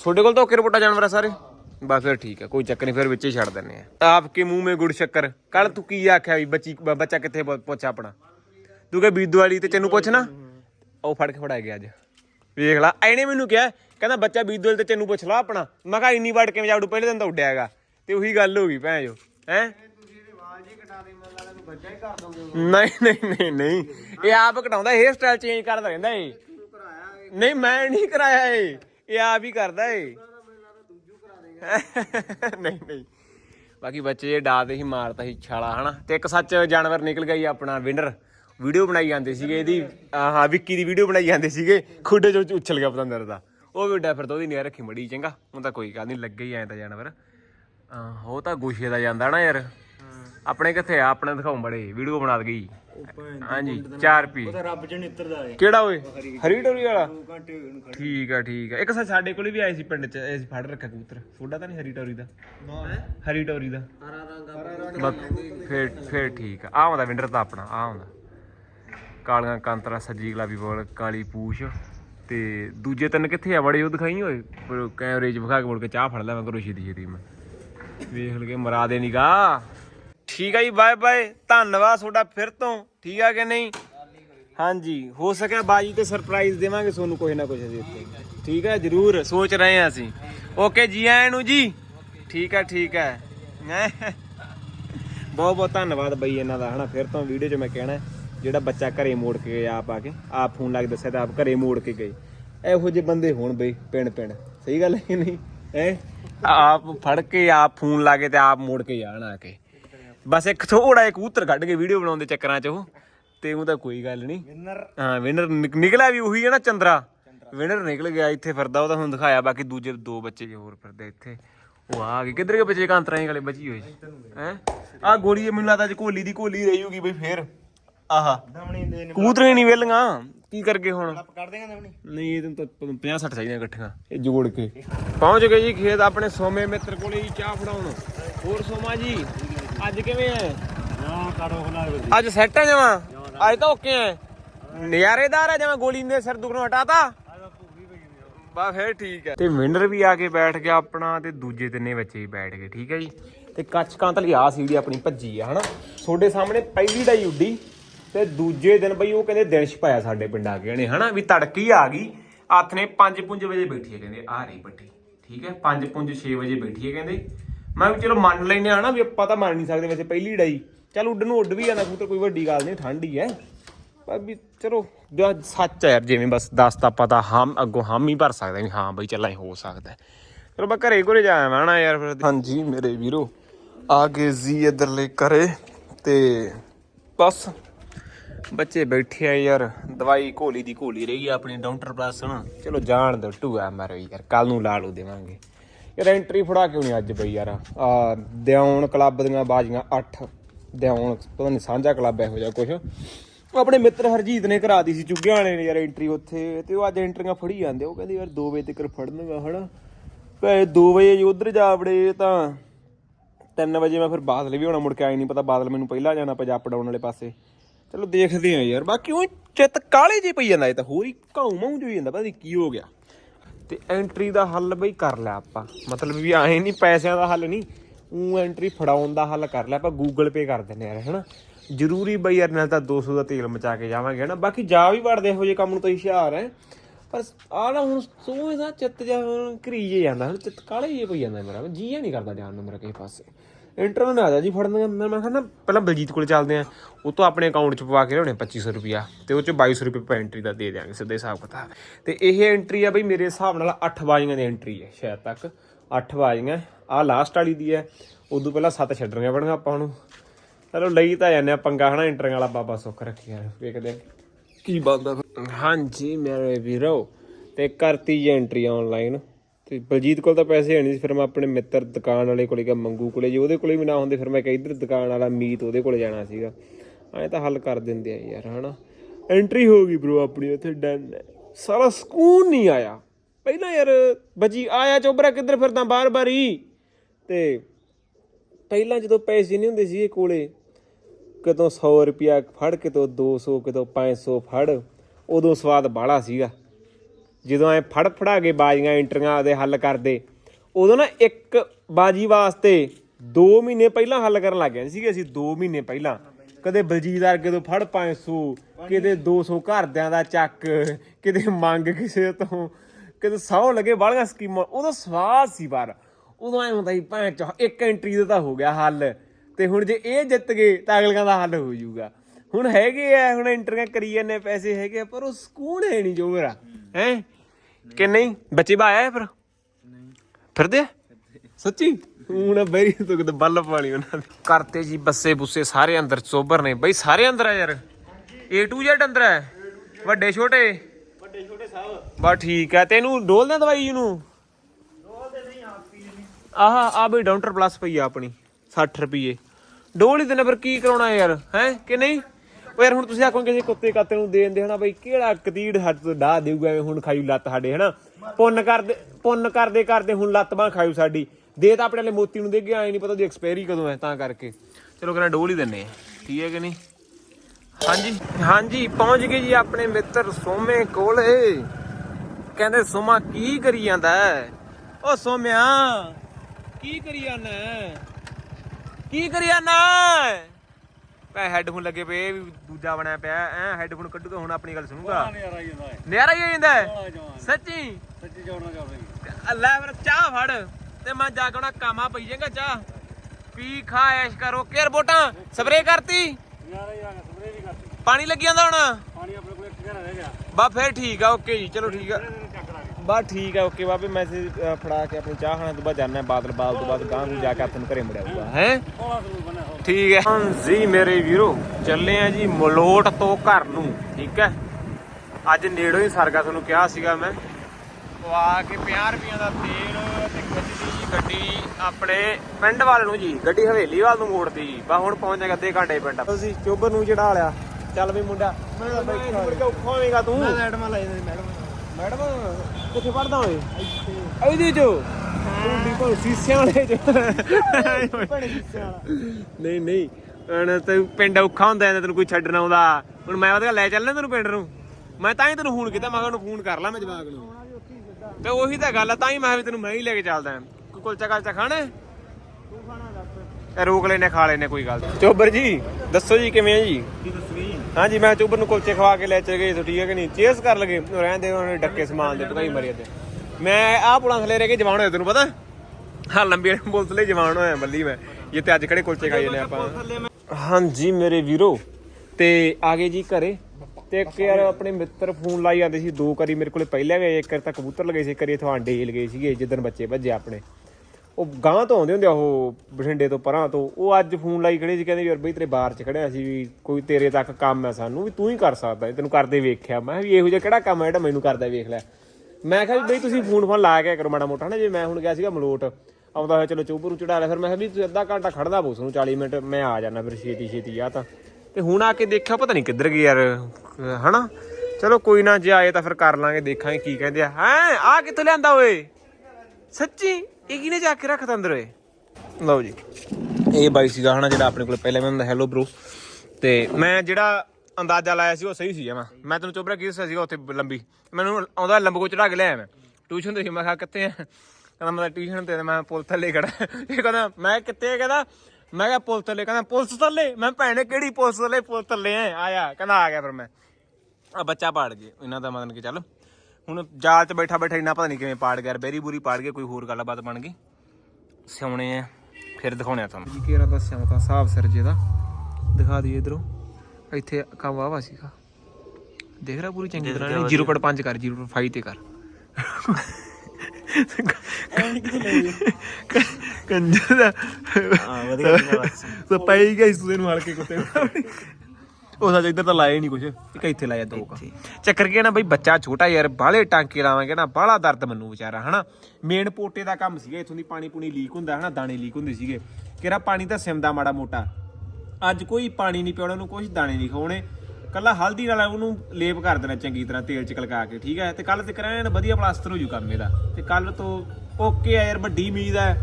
ਤੁਹਾਡੇ ਕੋਲ ਤਾਂ ਓਕੇ ਰਿਪੋਰਟਾਂ ਜਾਨਵਰ ਆ ਸਾਰੇ? ਬਸ ਫਿਰ ਠੀਕ ਹੈ, ਕੋਈ ਚੱਕਰ ਨਹੀਂ ਫਿਰ ਵਿੱਚ ਹੀ ਛੱਡ ਦਿੰਨੇ ਆ। ਆਪਕੇ ਮੂੰਹ ਮੇ ਗੁੜ ਸ਼ੱਕਰ? ਕੱਲ ਤੂੰ ਕੀ ਆਖਿਆ ਵੀ ਬੱਚੀ, ਬੱਚਾ ਕਿੱਥੇ ਪੁ- ਪੁੱਛ ਆਪਣਾ? ਤੂੰ ਕਹੇ ਬੀਦੂ ਵਾਲੀ ਤੇ ਤੈਨੂੰ ਪੁੱਛ ਨਾ। ਉਹ ਫੜ ਕੇ ਫੜਾਇਆ ਗਿਆ ਅੱਜ। ਵੇਖ ਲਾ। ਐਨੇ ਮੈਨੂੰ ਕਿਹਾ, ਕਹਿੰਦਾ ਬੱਚਾ ਬੀਦੂ ਤੇ ਤੈਨੂੰ ਪੁੱਛ ਲਾ ਆਪਣਾ। ਮੈਂ ਕਿਹਾ ਇੰਨੀ ਵਾਰ ਕਿਵੇਂ ਜਾੜੂ ਪਹਿਲੇ ਦਿਨ ਤਾਂ ਉੱਡਿਆ ਹੈਗਾ। ਤੇ ਉਹੀ ਗੱਲ ਹੋ ਗਈ ਭੈਣ ਜੋ ਹੈ? ਨਹੀਂ ਨਹੀਂ ਨਹੀਂ ਨਹੀਂ। ਇਹ ਆਪ ਕਟਾਉਂਦਾ ਹੇਅਰ ਸਟਾਈਲ ਚੇਂਜ ਕਰਦਾ ਰਹਿੰਦਾ ਏ ਨਹੀਂ, ਮੈਂ ਨਹੀਂ ਕਰਾਇਆ ਇਹ। ਇਹ ਆਪ ਹੀ ਕਰਦਾ ਏ ਨਹੀਂ ਨਹੀਂ। ਬਾਕੀ ਬੱਚੇ ਜੇ ਡਾਦੇ ਹੀ ਮਾਰਤਾ ਸੀ ਛਾਲਾ, ਹਨਾ। ਤੇ ਇੱਕ ਸੱਚ ਜਾਨਵਰ ਨਿਕਲ ਗਿਆ ਆਪਣਾ ਵਿਨਰ ਵੀਡੀਓ ਬਣਾਈ ਜਾਂਦੇ ਸੀਗੇ ਇਹਦੀ ਹਾਂ ਵਿੱਕੀ ਦੀ ਵੀਡੀਓ ਬਣਾਈ ਜਾਂਦੇ ਸੀਗੇ ਖੁੱਡੇ ਚ ਉੱਛਲ ਗਿਆ ਪਤੰਦਰ ਦਾ। ਉਹ ਵੀ ਉੱਡਿਆ ਫਿਰ ਤਾਂ ਉਹਦੀ ਨਿਗਾਹ ਰੱਖੀ ਮੜੀ ਚੰਗਾ। ਹੁਣ ਤਾਂ ਕੋਈ ਗੱਲ ਨਹੀਂ ਲੱਗੇ ਹੀ ਐ ਤਾਂ ਜਾਨਵਰ। ਉਹ ਤਾਂ ਗੁੱਸੇ ਦਾ ਜਾਂਦਾ ਨਾ ਯਾਰ। ਆਪਣੇ ਕਿੱਥੇ ਆ? ਆਪਣੇ ਦਿਖਾਉ ਬੜੇ ਵੀਡੀਓ ਬਣਾ ਦੇ ਗਈ ਹਾਂਜੀ 4 ਪੀ ਰੱਬ ਚ ਨਿੱਤਰਦਾ ਏ। ਕਿਹੜਾ ਓਏ? ਹਰੀ ਟੋਰੀ ਵਾਲਾ? ਠੀਕ ਆ ਠੀਕ ਆ। ਇੱਕ ਸਾ ਸਾਡੇ ਕੋਲ ਵੀ ਆਏ ਸੀ ਪਿੰਡ ਚ ਅਸੀਂ ਫੜ ਰੱਖਿਆ ਕਬੂਤਰ। ਤੁਹਾਡਾ ਤਾਂ ਨਹੀਂ ਹਰੀ ਟੋਰੀ ਦਾ? ਹਰੀ ਟੋਰੀ ਦਾ। ਫੇਰ ਫੇਰ ਠੀਕ ਆ। ਆਉਂਦਾ ਵਿੰਡਰ ਤਾਂ ਆਪਣਾ ਆਉਂਦਾ। ਕਾਲੀਆਂ ਕਾਂਤਰਾ, ਸੱਜੀ ਗੁਲਾਬੀ ਬੋਲ, ਕਾਲੀ ਪੂਛ ਤੇ ਦੂਜੇ ਤਿੰਨ ਕਿੱਥੇ ਆ? ਬੜੇ ਉਹ ਦਿਖਾਈ ਓਏ? ਪਰ ਕੈਮਰੇ 'ਚ ਵਿਖਾ ਕੇ ਮੁੜ ਕੇ ਚਾਹ ਫੜ ਲੈ ਮੈਂ, ਕਰੋ ਛੇਤੀ ਛੇਤੀ ਮੈਂ। ਵੇਖ ਲਗੇ ਮਰਾ ਦੇ ਨੀਗਾ ਠੀਕ ਆ ਜੀ, ਬਾਏ ਬਾਏ। ਧੰਨਵਾਦ ਤੁਹਾਡਾ ਫਿਰ ਤੋਂ। ਠੀਕ ਆ ਕਿ ਨਹੀਂ? ਹਾਂਜੀ, ਹੋ ਸਕਿਆ ਬਾਜੀ ਤੇ ਸਰਪ੍ਰਾਈਜ਼ ਦੇਵਾਂਗੇ ਤੁਹਾਨੂੰ ਕੋਈ ਨਾ ਕੁਝ ਅਸੀਂ ਉੱਤੇ। ਠੀਕ ਹੈ ਜਰੂਰ ਸੋਚ ਰਹੇ ਹਾਂ ਅਸੀਂ। ਓਕੇ ਜੀ ਆਇਆਂ ਨੂੰ ਜੀ। ਠੀਕ ਹੈ ਠੀਕ ਹੈ? ਬਹੁਤ ਬਹੁਤ ਧੰਨਵਾਦ ਬਈ ਇਹਨਾਂ ਦਾ, ਹਨਾ, ਫਿਰ ਤੋਂ ਵੀਡੀਓ 'ਚ ਮੈਂ ਕਹਿਣਾ ਜਿਹੜਾ ਬੱਚਾ ਘਰੇ ਮੋੜ ਕੇ ਗਿਆ ਆਪ ਆ ਕੇ ਆਪ ਫੋਨ ਲਾ ਕੇ ਦੱਸਿਆ ਤਾਂ ਆਪ ਘਰੇ ਮੋੜ ਕੇ ਗਏ। ਇਹੋ ਜਿਹੇ ਬੰਦੇ ਹੋਣ ਬਈ ਪਿੰਡ ਪਿੰਡ। ਸਹੀ ਗੱਲ ਹੈ ਕਿ ਨਹੀਂ? ਹੈ? ਆਪ ਫੜ ਕੇ ਆਪ ਫੋਨ ਲਾ ਕੇ ਤੇ ਆਪ ਮੋੜ ਕੇ ਜਾਣ ਆ ਕੇ। ਬਸ ਇੱਕ ਥੋੜਾ ਜਿਹਾ ਕਬੂਤਰ ਕੱਢ ਕੇ ਵੀਡੀਓ ਬਣਾਉਣ ਦੇ ਚੱਕਰਾਂ 'ਚ ਉਹ ਤੇ ਉਹ ਤਾਂ ਕੋਈ ਗੱਲ ਨਹੀਂ। ਹਾਂ ਵਿਨਰ ਨਿਕਲਿਆ ਵੀ ਉਹੀ ਹੈ ਨਾ ਚੰਦਰਾ। ਵਿਨਰ ਨਿਕਲ ਗਿਆ ਇੱਥੇ ਫਿਰਦਾ ਉਹ ਤਾਂ ਹੁਣ ਦਿਖਾਇਆ ਬਾਕੀ ਦੂਜੇ ਦੋ ਬੱਚੇ ਜੇ ਹੋਰ ਫਿਰਦੇ ਇੱਥੇ। ਉਹ ਆ ਗਏ। ਕਿੱਧਰ ਗਏ ਬੱਚੇ ਕਾਂਤਰਾਂ ਵਾਲੇ ਬਚੀ ਹੋਈ। ਹੈ? ਆ ਗੋਲੀ ਮੈਨੂੰ ਲੱਗਦਾ ਅੱਜ ਕੋਲੀ ਦੀ ਕੋਲੀ ਰਹੀ ਹੋਗੀ ਬਈ ਫੇਰ। ਆਹਾ। ਦਮਣੀ ਦੇ ਕਬੂਤਰਾਂ ਨਹੀਂ ਵੇਲੀਆਂ ਕੀ ਕਰਗੇ ਹੁਣ? ਕਰ ਦੇਗਾ ਦਮਣੀ। ਨਹੀਂ ਇਹ ਤਾਂ 50 60 ਚਾਹੀਦੀਆਂ ਇਕੱਠੀਆਂ। ਇਹ ਜੋੜ ਕੇ। ਪਹੁੰਚ ਗਏ ਜੀ ਖੇਤ ਆਪਣੇ ਸੋਮੇ ਮਿੱਤਰ ਕੋਲੇ ਜੀ ਚਾਹ ਫੜਾਉਣ। ਹੋਰ ਸੋਮਾ ਜੀ ਅੱਜ ਕਿਵੇਂ ਐ? ਨਾ ਕਰੋ ਖਲਾ ਅੱਜ ਸੈੱਟ ਹੈ ਜਮਾ ਅੱਜ ਤਾਂ ਓਕੇ ਐ। ਨਜ਼ਾਰੇਦਾਰ ਹੈ ਜਮਾ ਗੋਲੀ ਨੇ ਸਿਰ ਦੁਖਣੋਂ ਹਟਾਤਾ। ਬਾ ਫੇਰ ਠੀਕ ਹੈ ਤੇ ਵਿਨਰ ਵੀ ਆ ਕੇ ਬੈਠ ਗਿਆ ਆਪਣਾ ਤੇ ਦੂਜੇ ਤਿੰਨੇ ਬੱਚੇ ਵੀ ਬੈਠ ਗਏ ਠੀਕ ਹੈ ਜੀ। ਤੇ ਕੱਚ ਕਾਂਤਲੀ ਆ ਸੀੜੀ ਆਪਣੀ ਭੱਜੀ ਆ ਹਨਾ? ਤੁਹਾਡੇ ਸਾਹਮਣੇ ਪਹਿਲੀ ਡਾਈ ਉੱਡੀ। ਤੇ ਦੂਜੇ ਦਿਨ ਬਈ ਉਹ ਕਹਿੰਦੇ ਦਿਨ ਛਪਾਇਆ ਸਾਡੇ ਪਿੰਡ ਆ ਗਏ ਨੇ ਹਨਾ, ਵੀ ਤੜਕੀ ਆ ਗਈ, ਹੱਥ ਨੇ 5-5 ਵਜੇ ਬੈਠੀ ਹੈ ਕਹਿੰਦੇ ਆ ਰਹੀ ਬੱਟੀ ਠੀਕ ਹੈ 5-5 6 ਵਜੇ ਬੈਠੀ ਹੈ ਕਹਿੰਦੇ। ਮੈਂ ਵੀ ਚਲੋ ਮੰਨ ਲੈਨੇ ਆ ਨਾ ਵੀ ਆਪਾਂ ਤਾਂ ਮੰਨ ਨਹੀਂ ਸਕਦੇ ਵੈਸੇ ਪਹਿਲੀ ਡਾਈ ਚੱਲ ਉੱਡ ਨੂੰ ਉੱਡ ਵੀ ਜਾਂਦਾ ਕਬੂਤਰ, ਕੋਈ ਵੱਡੀ ਗੱਲ ਨਹੀਂ, ਠੰਡ ਹੀ ਹੈ। ਪਰ ਵੀ ਚਲੋ, ਜਾਂ ਸੱਚ ਹੈ ਯਾਰ, ਜਿਵੇਂ ਬਸ ਦੱਸ ਤਾਂ ਪਤਾ ਹਮ, ਅੱਗੋਂ ਹਮ ਹੀ ਭਰ ਸਕਦੇ ਵੀ ਹਾਂ ਬਈ ਚੱਲ ਐ ਹੋ ਸਕਦਾ ਹੈ। ਚਲੋ ਮੈਂ ਘਰੇ ਘਰੇ ਜਾਇਆ ਮੈਂ ਨਾ ਯਾਰ ਫਿਰ। ਹਾਂਜੀ, ਮੇਰੇ ਵੀਰੋ, ਆ ਗਏ ਜੀ ਇਧਰਲੇ ਘਰੇ ਤੇ ਬਸ ਬੱਚੇ ਬੈਠੇ ਆ ਯਾਰ, ਦਵਾਈ ਘੋਲੀ ਦੀ ਘੋਲੀ ਰਹੀ ਆ ਆਪਣੀ ਡਾਕਟਰ ਪਲੱਸ ਹੁਣ। ਚਲੋ ਜਾਣ ਦੋ ਟੂਆ ਮਾਰੋ ਯਾਰ ਕੱਲ ਨੂੰ ਲਾ ਲੂ ਦੇਵਾਂਗੇ। ਯਾਰ ਐਂਟਰੀ ਫੜਾ ਕਿਉਂ ਨਹੀਂ ਅੱਜ ਬਈ ਯਾਰ? ਆ ਦਿਉਣ ਕਲੱਬ ਦੀਆਂ ਬਾਜੀਆਂ 8 ਦਿਉਣ ਪਤਾ ਨਹੀਂ ਸਾਂਝਾ ਕਲੱਬ ਇਹੋ ਜਿਹਾ ਕੁਝ ਉਹ ਆਪਣੇ ਮਿੱਤਰ ਹਰਜੀਤ ਨੇ ਕਰਾਤੀ ਸੀ ਚੁੱਗਿਆਂ ਵਾਲੇ ਨੇ ਯਾਰ ਐਂਟਰੀ ਉੱਥੇ, ਤੇ ਉਹ ਅੱਜ ਐਂਟਰੀਆਂ ਫੜੀ ਜਾਂਦੇ ਉਹ ਕਹਿੰਦੇ ਯਾਰ 2 ਵਜੇ ਤੱਕ ਫੜਨਗਾ ਹਨਾ। ਭੈ 2 ਵਜੇ ਜੇ ਉਧਰ ਜਾ ਵੜੇ ਤਾਂ 3 ਵਜੇ ਮੈਂ ਫਿਰ ਬਾਦਲ ਵੀ ਹੋਣਾ ਮੁੜ ਕੇ ਆਈ ਨਹੀਂ ਪਤਾ, ਬਾਦਲ ਮੈਨੂੰ ਪਹਿਲਾਂ ਜਾਣਾ ਪਿਆ ਅਪ ਡਾਊਨ ਵਾਲੇ ਪਾਸੇ। ਚਲੋ ਦੇਖਦੇ ਆ ਯਾਰ। ਬਾਕੀ ਉਹ ਚਿੱਤ ਕਾਲੇ ਜੇ ਪਈ ਜਾਂਦਾ, ਇਹ ਤਾਂ ਹੋਰ ਹੀ ਘਾਉ ਮਾਉ ਜੋ ਜਾਂਦਾ, ਪਤਾ ਨੀ ਕੀ ਹੋ ਗਿਆ। ਤੇ ਐਂਟਰੀ ਦਾ ਹੱਲ ਬਈ ਕਰ ਲਿਆ ਆਪਾਂ। ਮਤਲਬ ਵੀ ਆਏ ਨਹੀਂ ਪੈਸਿਆਂ ਦਾ ਹੱਲ ਨਹੀਂ ਉਹ ਐਂਟਰੀ ਫੜਾਉਣ ਦਾ ਹੱਲ ਕਰ ਲਿਆ, ਆਪਾਂ ਗੂਗਲ ਪੇ ਕਰ ਦਿੰਨੇ ਯਾਰ, ਹਨਾ। ਜ਼ਰੂਰੀ ਬਈ ਯਾਰ, ਨਾਲ ਤਾਂ 200 ਦਾ ਤੇਲ ਮਚਾ ਕੇ ਜਾਵਾਂਗੇ, ਹਨਾ। ਬਾਕੀ ਜਾ ਵੀ ਵੜਦੇ ਇਹੋ ਜਿਹੇ ਕੰਮ ਨੂੰ ਤਾਂ ਹੁਸ਼ਿਆਰ ਹੈ। ਪਰ ਆ ਨਾ ਹੁਣ ਸੋਹਣੇ ਚਿੱਤ ਜਾ ਘਰੀ ਜੇ ਜਾਂਦਾ, ਹੁਣ ਚਿੱਤ ਕਾਲੇ ਜੇ ਪਈ ਜਾਂਦਾ ਮੇਰਾ। ਜੀਆ ਨਹੀਂ ਕਰਦਾ ਜਾਣ ਨੂੰ ਮੇਰਾ ਕਿਸੇ ਪਾਸੇ। ਇੰਟਰਨੈਟ ਆ ਜਾ ਜੀ ਫੜਨ ਦਾ ਮੈਂ ਕਿਹਾ ਨਾ ਪਹਿਲਾਂ ਬਲਜੀਤ ਕੋਲ ਚੱਲਦੇ ਆ ਉਹ ਤੋਂ ਆਪਣੇ ਅਕਾਊਂਟ 'ਚ ਪਵਾ ਕੇ ਲਿਆਉਣੇ 2500 ਰੁਪਿਆ ਤੇ ਉਹ 'ਚ 2200 ਰੁਪਏ ਪਰ ਐਂਟਰੀ ਦਾ ਦੇ ਦਿਆਂਗੇ ਸਿੱਧੇ ਹਿਸਾਬ ਕਿਤਾਬ। ਤੇ ਇਹ ਐਂਟਰੀ ਆ ਬਈ ਮੇਰੇ ਹਿਸਾਬ ਨਾਲ 8 ਬਾਜੀਆਂ ਦੀ ਐਂਟਰੀ ਹੈ ਸ਼ਾਇਦ ਤੱਕ। 8 ਬਾਜੀਆਂ ਆ ਲਾਸਟ ਵਾਲੀ ਦੀ ਹੈ ਉਦੋਂ ਪਹਿਲਾਂ 7 ਛੱਡਣੀਆਂ ਪੈਣਗੀਆਂ ਆਪਾਂ ਨੂੰ। ਚਲੋ ਲਈ ਤਾਂ ਜਾਂਦੇ ਆ ਪੰਗਾ ਹਨਾ ਐਂਟਰੀਆਂ ਵਾਲਾ ਬਾਬਾ ਸੁੱਖ ਰੱਖਿਆ ਵੇਖਦੇ ਆ ਕੀ ਬੰਦਾ ਹਾਂਜੀ ਮੇਰੇ ਵੀਰੋ ਤੇ ਕਰਤੀ ਜੀ ਐਂਟਰੀ ਆਨਲਾਈਨ ਤੇ ਬਲਜੀਤ ਕੋਲ ਤਾਂ ਪੈਸੇ ਹੈ ਨਹੀਂ ਸੀ, ਫਿਰ ਮੈਂ ਆਪਣੇ ਮਿੱਤਰ ਦੁਕਾਨ ਵਾਲੇ ਕੋਲੇ ਗਿਆ, ਮੰਗੂ ਕੋਲੇ। ਜੇ ਉਹਦੇ ਕੋਲੇ ਵੀ ਨਾ ਹੁੰਦੇ, ਫਿਰ ਮੈਂ ਕਿਹਾ ਇੱਧਰ ਦੁਕਾਨ ਵਾਲਾ ਮੀਤ ਉਹਦੇ ਕੋਲੇ ਜਾਣਾ ਸੀਗਾ। ਐਂ ਤਾਂ ਹੱਲ ਕਰ ਦਿੰਦੇ ਆ ਯਾਰ, ਹਨਾ? ਐਂਟਰੀ ਹੋ ਗਈ ਬ్రో ਆਪਣੀ ਉੱਥੇ ਡਨ ਸਾਰਾ ਸਕੂਨ ਨਹੀਂ ਆਇਆ। ਪਹਿਲਾਂ ਯਾਰ ਬਜੀ ਆਇਆ ਚੋਬਰਾ ਕਿੱਧਰ ਫਿਰਦਾ, ਬਾਰ-ਬਾਰ ਹੀ। ਤੇ ਪਹਿਲਾਂ ਜਦੋਂ ਪੈਸੇ ਨਹੀਂ ਹੁੰਦੇ ਸੀਗੇ ਕੋਲੇ, ਕਦੋਂ 100 ਰੁਪਿਆ ਫੜ, ਕਿਤੋਂ 200 ਕਿਤੋਂ 500 ਫੜ, ਉਦੋਂ ਸਵਾਦ ਬਾਹਲਾ ਸੀਗਾ। ਜਦੋਂ ਐ ਫੜ ਫੜਾ ਕੇ ਬਾਜੀਆਂ ਐਂਟਰੀਆਂ ਦੇ ਹੱਲ ਕਰਦੇ, ਉਦੋਂ ਨਾ ਇੱਕ ਬਾਜੀ ਵਾਸਤੇ 2 ਮਹੀਨੇ ਪਹਿਲਾਂ ਹੱਲ ਕਰਨ ਲੱਗ ਗਏ ਸੀਗੇ ਅਸੀਂ 2 ਮਹੀਨੇ ਪਹਿਲਾਂ। ਕਦੇ ਬਲਜੀਤ ਵਰਗੇ ਤੋਂ ਫੜ 500 ਕਿਤੇ 200 ਘਰਦਿਆਂ ਦਾ ਚੱਕ, ਕਿਤੇ ਮੰਗ ਕਿਸੇ ਤੋਂ, ਕਿਤੇ 100 ਲੱਗੇ ਬਾਲੀਆਂ ਸਕੀਮਾਂ, ਉਦੋਂ ਸਵਾਦ ਸੀ ਪਰ ਉਦੋਂ ਐ ਹੁੰਦਾ ਸੀ, ਭੈਣ ਚੋ, ਇੱਕ ਐਂਟਰੀ ਦਾ ਤਾਂ ਹੋ ਗਿਆ ਹੱਲ, ਤੇ ਹੁਣ ਜੇ ਇਹ ਜਿੱਤ ਗਏ ਤਾਂ ਅਗਲਿਆਂ ਦਾ ਹੱਲ ਹੋ ਜਾਊਗਾ। ਹੁਣ ਹੈਗੇ ਆ ਹੁਣ ਐਂਟਰੀਆਂ ਕਰੀ ਜਾਂਦੇ ਪੈਸੇ ਹੈਗੇ ਆ, ਪਰ ਉਹ ਸਕੂਨ ਹੈ ਨਹੀਂ ਜੋ ਮੇਰਾ। ਹੈ? ਕਿ ਨਹੀਂ? ਬੱਚੇ ਬਾ ਆਇਆ ਫਿਰ? ਫਿਰਦੇ ਆ? ਸੱਚੀ? ਹੁਣ ਬੈਰੀ ਤੋਂ ਕਿਤੇ ਬੱਲ ਪਾਣੀ ਉਹਨਾਂ ਦੀ। ਕਰਤੇ ਜੀ ਬੱਸੇ ਬੁੱਸੇ ਸਾਰੇ ਅੰਦਰ ਸੋਬਰ ਨੇ। ਬਈ ਸਾਰੇ ਅੰਦਰ ਆ ਯਾਰ। A to Z ਅੰਦਰ ਹੈ ਵੱਡੇ ਛੋਟੇ? ਵੱਡੇ ਛੋਟੇ ਸਾਹਿਬ ਬਾ ਠੀਕ ਹੈ ਤੈਨੂੰ ਡੋਲ ਦੇ ਦਵਾਈ ਇਹਨੂੰ? ਆਹ ਆ ਬਈ ਡਾਕਟਰ ਪਲੱਸ ਪਈ ਆ ਆਪਣੀ। 60 ਰੁਪਏ ਡੋਲ ਹੀ ਦੇਣਾ ਫਿਰ ਕੀ ਕਰਾਉਣਾ ਯਾਰ? ਹੈ? ਕਿ ਨਹੀਂ? ਉਹ ਯਾਰ ਹੁਣ ਤੁਸੀਂ ਆਖੋਗੇ ਕਿਸੇ ਕੁੱਤੇ ਕਾਤੇ ਨੂੰ ਦੇਣ ਦੇ ਹਨਾ ਬਈ ਕਿਹੜਾ ਕਤੀੜ ਹੱਥ ਤੋਂ ਡਾਹ ਦੇਊਗਾ, ਐਵੇਂ ਹੁਣ ਖਾਈ ਲੱਤ ਸਾਡੇ, ਹਨਾ? ਪੁੰਨ ਕਰਦੇ ਪੁੰਨ ਕਰਦੇ ਕਰਦੇ ਹੁਣ ਲੱਤ ਬਾਹ ਖਾਇਓ ਸਾਡੀ। ਦੇ ਤਾਂ ਆਪਣੇ ਵਾਲੇ ਮੋਤੀ ਨੂੰ ਦੇ ਗਿਆ ਐ ਨਹੀਂ ਪਤਾ ਉਹਦੀ ਐਕਸਪਾਇਰੀ ਕਦੋਂ ਹੈ, ਤਾਂ ਕਰਕੇ। ਚਲੋ ਕਹਿੰਦਾ ਡੋਲ ਹੀ ਦਿੰਨੇ ਆ। ਠੀਕ ਹੈ ਕਿ ਨਹੀਂ? ਹਾਂਜੀ ਹਾਂਜੀ, ਪਹੁੰਚ ਗਏ ਜੀ ਆਪਣੇ ਮਿੱਤਰ ਸੋਮੇ ਕੋਲੇ। ਕਹਿੰਦੇ ਸੋਮਾ ਕੀ ਕਰੀ ਜਾਂਦਾ ਹੈ? ਓ ਸੋਮਿਆ, ਕੀ ਕਰੀ ਜਾਂਦਾ ਕੀ ਕਰੀ ਜਾਂਦਾ ਪੈ ਹੈੱਡਫੋਨ ਲੱਗੇ ਪਏ ਇਹ ਵੀ ਦੂਜਾ ਬਣਿਆ ਪਿਆ ਐ ਹੈੱਡਫੋਨ ਕੱਢੂਗਾ ਹੁਣ ਆਪਣੀ ਗੱਲ ਸੁਣੂਗਾ। ਨਿਆਰਾ ਹੀ ਹੁੰਦਾ ਹੈ। ਨਿਆਰਾ ਹੀ ਹੋ। ਜਾਂਦਾ ਹੈ। ਬੜਾ ਜਵਾਨ ਸੱਚੀ? ਸੱਚੀ ਜੋੜਨਾ ਚਾਹੁੰਦੇ ਅੱਲਾ ਫਿਰ ਚਾਹ ਫੜ ਤੇ ਮੈਂ ਜਾ ਕੇ ਉਹਨਾਂ ਕਾਮਾ ਪਈ ਜਾਏਗਾ ਚਾਹ। ਪੀ ਖਾ ਐਸ਼ ਕਰੋ ਕੇਰ ਬੋਟਾਂ ਸਪਰੇ ਕਰਤੀ। ਨਿਆਰਾ ਹੀ ਆ ਗਿਆ ਸਪਰੇ ਵੀ ਕਰਤੀ। ਪਾਣੀ ਲੱਗੀ ਜਾਂਦਾ ਹੁਣ? ਪਾਣੀ ਆਪਣੇ ਕੋਲ ਇੱਕ ਘਰ ਰਹਿ ਗਿਆ। ਬਾ ਫਿਰ ਠੀਕ ਆ ਓਕੇ ਜੀ ਚਲੋ ਠੀਕ ਆ। ਇਹਦੇ ਨੂੰ ਚੱਕ ਲਾਂਗੇ। ਬਾ ਠੀਕ ਆ ਓਕੇ ਬਾਬੇ ਮੈਸੇਜ ਫੜਾ ਕੇ ਆਪਣੀ ਚਾਹ ਖਾਣੇ ਤੋਂ ਬਾਅਦ ਜਾਣਾ ਬਾਦਲ ਬਾਲ ਤੋਂ ਬਾਅਦ ਗਾਂ ਨੂੰ ਜਾ ਕੇ ਹੱਥ ਨੂੰ ਘਰੇ ਮੁੜਿਆਊਗਾ ਹੋ? ਠੀਕ ਹੈ। ਜੀ ਮੇਰੇ ਵੀਰੋ ਚੱਲੇ ਆ ਜੀ ਮਲੋਟ ਤੋਂ ਘਰ ਨੂੰ ਠੀਕ ਹੈ। ਅੱਜ ਨੇੜੋਂ ਹੀ ਸਰਗਾ ਤੁਹਾਨੂੰ ਕਿਹਾ ਸੀਗਾ ਮੈਂ। ਪਵਾ ਕੇ 50 ਰੁਪਈਆਂ ਦਾ ਤੇਲ ਤੇ ਖਿੱਚਦੀ ਜੀ ਗੱਡੀ ਆਪਣੇ ਪਿੰਡ ਵੱਲ ਨੂੰ ਜੀ ਗੱਡੀ ਹਵੇਲੀ ਵੱਲ ਨੂੰ ਮੋੜਦੀ ਜੀ। ਬਾ ਹੁਣ ਪਹੁੰਚ ਜਾਗਾ ਅੱਧੇ ਘੰਟੇ ਪਿੰਡ। ਤੁਸੀਂ ਚੋਬਰ ਨੂੰ ਚੜਾ ਲਿਆ। ਚੱਲ ਵੀ ਮੁੰਡਾ। ਮੈਂ ਮੁੜ ਕੇ ਔਖਾ ਹੋਵੇਂਗਾ ਤੂੰ। ਮੈਡਮ ਲਾਈ ਮੈਡਮ ਮੈਡਮ ਕਿੱਥੇ ਪੜਦਾ ਓਏ? ਇਹਦੇ ਚੋ। ਤੂੰ ਵੀ ਸੀਸਿਆਂ ਵਾਲੇ ਚ ਨਹੀਂ ਨਹੀਂ। ਹੁਣ ਤੈਨੂੰ ਪਿੰਡ ਔਖਾ ਹੁੰਦਾ ਐ ਤੈਨੂੰ ਕੋਈ ਛੱਡਣਾ ਆਉਂਦਾ। ਹੁਣ ਮੈਂ ਉਹਦੇ ਨਾਲ ਲੈ ਚੱਲਣਾ ਤੈਨੂੰ ਪਿੰਡ ਨੂੰ। ਮੈਂ ਤਾਂ ਹੀ ਤੈਨੂੰ ਫੋਨ ਕੀਤਾ ਮੈਂ ਕਿਹਾ ਉਹਨੂੰ ਫੋਨ ਕਰ ਲਾ ਮੈਂ ਜਵਾਕ ਨੂੰ। ਤੇ ਉਹੀ ਤਾਂ ਗੱਲ ਆ ਤਾਂ ਹੀ ਮੈਂ ਵੀ ਤੈਨੂੰ ਮੈਂ ਹੀ ਲੈ ਕੇ ਚੱਲਦਾ ਕੋਈ ਕੁਲਚਾ ਕਾਲਚਾ ਖਾਣਾ ਹੈ? ਇਹ ਰੋਕ ਲੈਨੇ ਖਾ ਲੈਨੇ ਕੋਈ ਗੱਲ। ਚੋਬਰ ਜੀ ਦੱਸੋ ਜੀ ਕਿਵੇਂ ਆ ਜੀ? ਦੱਸਣੀ ਹਾਂਜੀ ਮੈਂ ਚੋਬਰ ਨੂੰ ਕੁਲਚੇ ਖਵਾ ਕੇ ਲੈ ਚਲ ਗਏ ਠੀਕ ਹੈ ਕਿ ਨਹੀਂ? ਚੇਸ ਕਰ ਲਗੇ। ਰਹਿੰਦੇ ਉਹਨੇ ਡੱਕੇ ਸਮਾਨ ਦੇ ਪਕਾਈ ਮਰੀ ਤੇ ਮੈਂ ਆਹ ਪੁਲਾਂ ਥਲੇ ਰਹਿ ਕੇ ਜਵਾਨ ਹੋਇਆ ਤੈਨੂੰ ਪਤਾ? ਹਾਂ ਲੰਬੀ ਪੁਲ ਥਲੇ ਜਵਾਨ ਹੋਇਆ ਬੱਲੀ ਮੈਂ। ਇਹ ਅੱਜ ਕਿਹੜੇ ਕੁਲਚੇ ਖਾਈ ਜਾਂਦੇ ਆਪਾਂ? ਹਾਂਜੀ ਮੇਰੇ ਵੀਰੋ ਤੇ ਆ ਗਏ ਜੀ ਘਰੇ। ਤੇ ਇੱਕ ਯਾਰ ਆਪਣੇ ਮਿੱਤਰ ਫੋਨ ਲਾਈ ਜਾਂਦੇ ਸੀ ਦੋ ਕਰੀ ਮੇਰੇ ਕੋਲੇ ਪਹਿਲਾਂ ਵੀ ਆਏ, ਇੱਕ ਤਾਂ ਕਬੂਤਰ ਲਗੇ ਸੀ ਇੱਕ ਇਥੋਂ ਆਂਡੇ ਲਗੇ ਸੀਗੇ ਜਿੱਦਣ ਬੱਚੇ ਭੱਜੇ ਆਪਣੇ। ਉਹ ਗਾਂ ਤੋਂ ਆਉਂਦੇ ਹੁੰਦੇ ਉਹ ਬਠਿੰਡੇ ਤੋਂ ਪਰਾਂ ਤੋਂ। ਉਹ ਅੱਜ ਫੋਨ ਲਾਈ ਖੜੇ ਸੀ ਕਹਿੰਦੇ ਯਾਰ ਬਈ ਤੇਰੇ ਬਾਹਰ ਚ ਖੜਿਆ ਸੀ ਵੀ ਕੋਈ ਤੇਰੇ ਤੱਕ ਕੰਮ ਹੈ ਸਾਨੂੰ ਵੀ ਤੂੰ ਹੀ ਕਰ ਸਕਦਾ ਤੈਨੂੰ ਕਰਦੇ ਵੇਖਿਆ। ਮੈਂ ਕਿਹਾ ਵੀ ਇਹੋ ਜਿਹਾ ਕਿਹੜਾ ਕੰਮ ਹੈ ਜਿਹੜਾ ਮੈਨੂੰ ਕਰਦਾ ਵੇਖ ਲੈ। ਮੈਂ ਕਿਹਾ ਵੀ ਬਈ ਤੁਸੀਂ ਫੋਨ ਫੋਨ ਲਾ ਕੇ ਕਰੋ ਮਾੜਾ ਮੋਟਾ ਨਾ ਜੇ ਮੈਂ ਹੁਣ ਗਿਆ ਸੀਗਾ ਮਲੋਟ, ਆਉਂਦਾ ਹੋਇਆ ਚਲੋ ਚੋਬਰੂ ਚੜਾ ਲਿਆ, ਫਿਰ ਮੈਂ ਕਿਹਾ ਵੀ ਤੁਸੀਂ ਅੱਧਾ ਘੰਟਾ ਖੜਦਾ ਬੋਸ ਨੂੰ 40 ਮਿੰਟ ਮੈਂ ਆ ਜਾਣਾ ਫਿਰ ਛੇਤੀ ਛੇਤੀ, ਆ ਤਾਂ। ਤੇ ਹੁਣ ਆ ਕੇ ਦੇਖਿਆ, ਪਤਾ ਨਹੀਂ ਕਿੱਧਰ ਗਏ ਯਾਰ, ਹਨਾ? ਚਲੋ ਕੋਈ ਨਾ, ਜੇ ਆਏ ਤਾਂ ਫਿਰ ਕਰ ਲਾਂਗੇ, ਦੇਖਾਂਗੇ ਕੀ ਕਹਿੰਦੇ ਆ। ਹੈਂ? ਆ ਕਿੱਥੋਂ ਲਿਆਂਦਾ ਓਏ? ਸੱਚੀ? ਇਹ ਕਿਨੇ ਜਾ ਕੇ ਰੱਖਦਾ ਅੰਦਰ ਓਏ? ਲਓ ਜੀ। ਇਹ ਬਾਈ ਸੀਗਾ, ਹਨਾ, ਜਿਹੜਾ ਆਪਣੇ ਕੋਲ ਪਹਿਲਾਂ ਮੈਂ ਹੁੰਦਾ ਹੈਲੋ ਬ్రో ਤੇ ਮੈਂ ਜਿਹੜਾ ਅੰਦਾਜ਼ਾ ਲਾਇਆ ਸੀ, ਉਹ ਸਹੀ ਸੀ, ਜਮਾ। ਮੈਂ ਤੈਨੂੰ ਚੋਬਰਾ ਕੀ ਦੱਸਿਆ ਸੀਗਾ ਉੱਥੇ ਲੰਬੀ। ਮੈਨੂੰ ਆਉਂਦਾ ਲੰਬਗੋ ਚੜਾ ਕੇ ਲਿਆ ਮੈਂ। ਟਿਊਸ਼ਨ ਤੇ ਸੀ, ਮੈਂ ਕਿਹਾ, ਕਿੱਥੇ ਆ? ਕਹਿੰਦਾ, ਮੈਂ ਟਿਊਸ਼ਨ ਤੇ ਤੇ ਮੈਂ ਪੁਲ ਥੱਲੇ ਖੜਾ ਇਹ ਕਹਿੰਦਾ, ਮੈਂ ਕਿੱਥੇ ਕਹਿੰਦਾ, ਮੈਂ ਕਿਹਾ, ਪੁਲ ਥੱਲੇ। ਕਹਿੰਦਾ ਪੁਲਿਸ ਥੱਲੇ? ਮੈਂ ਭੈਣੇ, ਕਿਹੜੀ ਪੁਲਿਸ ਥੱਲੇ? ਪੁਲ ਥੱਲੇ ਆ ਆਇਆ ਕਹਿੰਦਾ, ਆ ਗਿਆ ਫਿਰ ਮੈਂ। ਆ ਬੱਚਾ ਪਾੜ ਗਏ ਇਹਨਾਂ ਦਾ ਮਤਲਬ ਕਿ ਚੱਲ, ਹੁਣ ਜਾਲ 'ਚ ਬੈਠਾ ਬੈਠਾ ਇੰਨਾ ਪਤਾ ਨਹੀਂ ਕਿਵੇਂ ਪਾੜ ਗਿਆ। ਬੇਰੀ ਬੂਰੀ ਪਾੜ ਗਏ ਕੋਈ ਹੋਰ ਗੱਲਬਾਤ ਬਣ ਗਈ। ਸਿਉਣੇ ਆ, ਫਿਰ ਦਿਖਾਉਣੇ ਆ ਤੁਹਾਨੂੰ। ਜੀ ਕੇਰਾ ਦਾ ਸਿਉਂ ਸਾਫ਼ ਸਰਜੇ ਦਾ। ਦਿਖਾ ਦਈਏ ਇਧਰੋਂ। ਇੱਥੇ ਕੰਮ ਵਾਵਾ ਸੀਗਾ। ਦੇਖ ਰਿਹਾ ਪੂਰੀ ਚੰਗੀ ਤਰ੍ਹਾਂ 0.5 ਕਰ 0.5 ਤੇ ਕਰ। ਕੰਜਰ ਦਾ ਹਾਂ ਵਧੀਆ ਤਾਂ ਪਾਈ ਗਿਆ ਇਸ ਨੂੰ ਹਲ ਕੇ ਕੁੱਤੇ ਉਹ ਸੱਚ ਇੱਧਰ ਤਾਂ ਲਾਇਆ ਹੀ ਨਹੀਂ ਕੁਛ। ਇੱਕ ਇੱਥੇ ਲਾਇਆ ਦੋ ਕਾ। ਚੱਕਰ ਕੀ ਨਾ ਬਈ ਬੱਚਾ ਛੋਟਾ ਯਾਰ ਬਾਹਲੇ ਟਾਂਕੇ ਲਾਵਾਂਗੇ ਨਾ ਬਾਹਲਾ ਦਰਦ ਮੈਨੂੰ ਵਿਚਾਰਾ ਹਨਾ? ਮੇਨ ਪੋਟੇ ਦਾ ਕੰਮ ਸੀਗਾ ਇਥੋਂ ਦੀ ਪਾਣੀ ਪੂਣੀ ਲੀਕ ਹੁੰਦਾ ਹਨਾ? ਦਾਣੇ ਲੀਕ ਹੁੰਦੇ ਸੀਗੇ। ਕਿਹੜਾ ਪਾਣੀ ਤਾਂ ਸਿਮਦਾ ਮਾੜਾ ਮੋਟਾ। ਅੱਜ ਕੋਈ ਪਾਣੀ ਨਹੀਂ ਪਿਆਉਣਾ ਉਹਨੂੰ ਕੁਝ ਦਾਣੇ ਨਹੀਂ ਖਾਉਣੇ ਕੱਲਾ ਹਲਦੀ ਨਾਲ ਉਹਨੂੰ ਲੇਪ ਕਰ ਦੇਣਾ ਚੰਗੀ ਤਰ੍ਹਾਂ ਤੇਲ ਚ ਕਲਕਾ ਕੇ ਠੀਕ ਹੈ? ਤੇ ਕੱਲ ਤੇ ਕਰਾਂ ਵਧੀਆ ਪਲਾਸਟਰ ਹੋ ਜੂ ਕੰਮ ਇਹਦਾ। ਤੇ ਕੱਲ ਤੋਂ ਓਕੇ ਆ ਯਾਰ ਵੱਡੀ ਉਮੀਦ ਹੈ।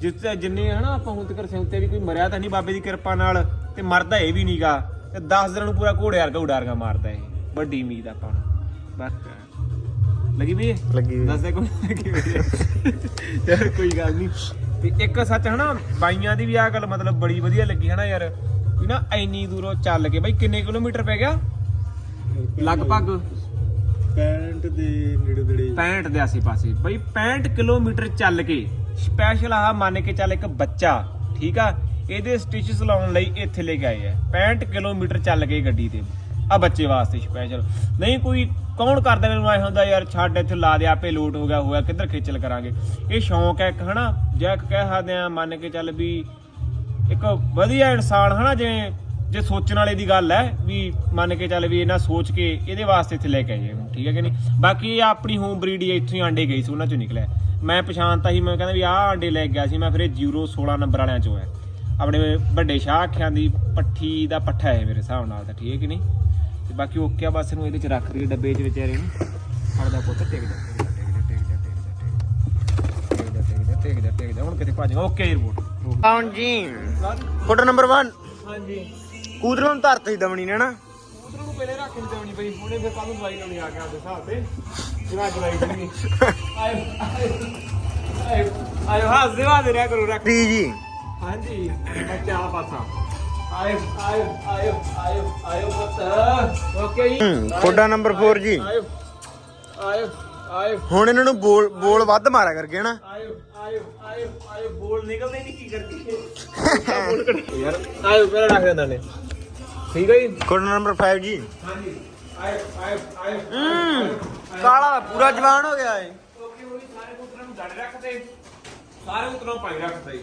ਜਿਸ ਤੇ ਜਿੰਨੇ ਹਨਾ ਆਪਾਂ ਹੁਣ ਤੱਕ ਸਿਉਂਤੇ ਵੀ ਕੋਈ ਮਰਿਆ ਤਾਂ ਨਹੀਂ ਬਾਬੇ ਦੀ ਕਿਰਪਾ ਨਾਲ ਤੇ ਮਰਦਾ ਇਹ ਵੀ ਨਹੀਂਗਾ ਤੇ 10 ਦਿਨਾਂ ਨੂੰ ਪੂਰਾ ਘੋੜੇ ਵਰਗਾ ਉਡਾਰਗਾ ਮਾਰਦਾ ਇਹ। ਵੱਡੀ ਉਮੀਦ ਆ ਆਪਾਂ ਬਸ। ਲੱਗੀ ਵੀ ਲੱਗੀ ਵੀ ਦੱਸ ਦੇ ਕੋਈ ਲੱਗੀ ਵੀ ਯਾਰ ਕੋਈ ਗੱਲ ਨਹੀਂ ਤੇ ਇੱਕ ਸੱਚ ਹਨਾ ਬਾਈਆਂ ਦੀ ਵੀ ਆ ਗੱਲ ਮਤਲਬ ਬੜੀ ਵਧੀਆ ਲੱਗੀ ਹਨਾ ਯਾਰ ਵੀ ਨਾ ਇੰਨੀ ਦੂਰੋਂ ਚੱਲ ਕੇ ਬਾਈ ਕਿੰਨੇ ਕਿਲੋਮੀਟਰ ਪੈ ਗਿਆ? ਲਗਭਗ 65 ਦੇ ਨੇੜੇ ਨੇੜੇ 65 ਦੇ ਆਸੇ-ਪਾਸੇ। ਬਈ 65 ਕਿਲੋਮੀਟਰ ਚੱਲ ਕੇ ਸਪੈਸ਼ਲ ਆਹ ਮੰਨ ਕੇ ਚੱਲ ਇੱਕ ਬੱਚਾ ਠੀਕ ਆ ਇਹਦੇ ਸਟਿਚਸ ਲਾਉਣ ਲਈ ਇੱਥੇ ਲੈ ਕੇ ਆਏ ਆ। 65 ਕਿਲੋਮੀਟਰ ਚੱਲ ਕੇ ਗੱਡੀ ਤੇ। ਆ ਬੱਚੇ ਵਾਸਤੇ ਸਪੈਸ਼ਲ ਨਹੀਂ ਕੋਈ ਕੌਣ ਕਰਦਾ ਮੈਨੂੰ ਆਏ ਹੁੰਦਾ, ਯਾਰ ਛੱਡ, ਇੱਥੇ ਲਾ ਦੇ, ਆਪੇ ਲੋਟ ਹੋ ਗਿਆ ਹੋਇਆ ਕਿੱਧਰ ਖੇਚਲ ਕਰਾਂਗੇ? ਇਹ ਸ਼ੌਂਕ ਹੈ ਇੱਕ, ਹਨਾ? ਜੇ ਇੱਕ ਕਹਿ ਸਕਦੇ ਆ ਮੰਨ ਕੇ ਚੱਲ ਵੀ ਇੱਕ ਵਧੀਆ ਇਨਸਾਨ, ਹਨਾ, ਜਿਵੇਂ, ਜੇ ਸੋਚਣ ਵਾਲੇ ਦੀ ਗੱਲ ਹੈ, ਵੀ ਮੰਨ ਕੇ ਚੱਲ ਵੀ ਇਹਨਾਂ ਸੋਚ ਕੇ ਇਹਦੇ ਵਾਸਤੇ ਇੱਥੇ ਲੈ ਕੇ ਆਏ ਇਹਨੂੰ ਠੀਕ ਹੈ ਕਿ ਨਹੀਂ? ਬਾਕੀ ਇਹ ਆਪਣੀ ਹੋਮ ਬਰੀਡ ਹੀ ਇੱਥੋਂ ਹੀ ਆਂਡੇ ਗਈ ਸੀ, ਉਹਨਾਂ ਚੋਂ ਨਿਕਲਿਆ। ਮੈਂ ਪਛਾਣਤਾ ਸੀ, ਮੈਂ ਕਹਿੰਦਾ ਵੀ ਆਹ ਆਂਡੇ ਲੈ ਕੇ ਗਿਆ ਸੀ, ਮੈਂ ਫਿਰ ਇਹ 016 ਨੰਬਰ ਵਾਲਿਆਂ ਚੋਂ ਹੈ। ਆਪਣੇ ਵੱਡੇ ਸ਼ਾਹ ਅੱਖਾਂ ਦੀ ਪੱਠੀ ਦਾ ਪੱਠਾ ਹੈ ਮੇਰੇ ਹਿਸਾਬ ਨਾਲ ਤਾਂ, ਠੀਕ ਹੈ ਕਿ ਨਹੀਂ? ਤੇ ਬਾਕੀ ਓਕੇ ਆ ਬਸ ਇਹਨੂੰ ਇਹਦੇ ਚ ਰੱਖ ਦਈਏ ਡੱਬੇ 'ਚ ਵਿਚਾਰੇ ਨੂੰ। ਆਪਦਾ ਪੁੱਤ ਟਿਕ ਜਾ ਟਿਕ ਜਾ ਟਿਕ ਜਾ ਹੁਣ ਕਿਤੇ ਭੱਜ ਓਕੇ ਰਿਪੋਰਟ। ਆਉਣ ਜੀ? ਫੋਟੋ ਨੰਬਰ 1 ਹਾਂਜੀ। ਕੂਦਰ ਨੂੰ ਧਰਤੀ ਦਮਣੀ ਨੇ ਨਾ ਉਧਰ ਨੂੰ ਪਹਿਲੇ ਰੱਖ ਕੇ ਦੇਣੀ ਪਈ। ਹੁਣੇ ਫਿਰ ਕੱਲ ਨੂੰ ਦਵਾਈ ਲਾਉਣੀ ਆ ਗਿਆ ਆਪਦੇ ਹਿਸਾਬ ਤੇ। ਜਿਹੜਾ ਦਵਾਈ ਦੇਣੀ ਆਇਓ ਆਇਓ ਆਇਓ ਹੱਸ ਦੇ ਵਾਦੇ ਰਿਆ ਕਰੋ ਰੱਖ। ਜੀ ਜੀ। ਹਾਂਜੀ ਬੱਚਾ ਆ ਪਾਸਾ। ਆਇਓ ਆਇਓ ਆਇਓ ਆਇਓ ਆਇਓ ਪੁੱਤ। ਓਕੇ ਜੀ। ਫੋਟੋ ਨੰਬਰ 4 ਜੀ। ਆਇਓ ਆਇਓ ਆਇਓ। ਹੁਣ ਇਹਨਾਂ ਨੂੰ ਬੋਲ ਬੋਲ ਵੱਧ ਮਾਰਿਆ ਕਰਕੇ ਨਾ ਆਇਓ ਆਇਓ ਆਇਓ ਆਇਓ। ਬੋਲ ਨਿਕਲਦੇ ਨਹੀਂ ਕੀ ਕਰਕੇ ਬੋਲ ਕੱਢ ਯਾਰ ਆਇਓ ਪਹਿਲਾਂ ਰੱਖ ਦਿੰਦਾ ਨੇ। ਠੀਕ ਹੈ ਜੀ? ਫੋਟੋ ਨੰਬਰ 5 ਜੀ। ਹਾਂਜੀ। ਆਇਓ ਆਇਓ ਆਇਓ। ਕਾਲਾ ਪੂਰਾ ਜਵਾਨ ਹੋ ਗਿਆ ਏ। ਓਕੇ ਹੋਈ ਸਾਰੇ ਕਬੂਤਰਾਂ ਨੂੰ ਜੜ ਰੱਖਦੇ। ਸਾਰੇ ਨੂੰ ਰੱਖਦੇ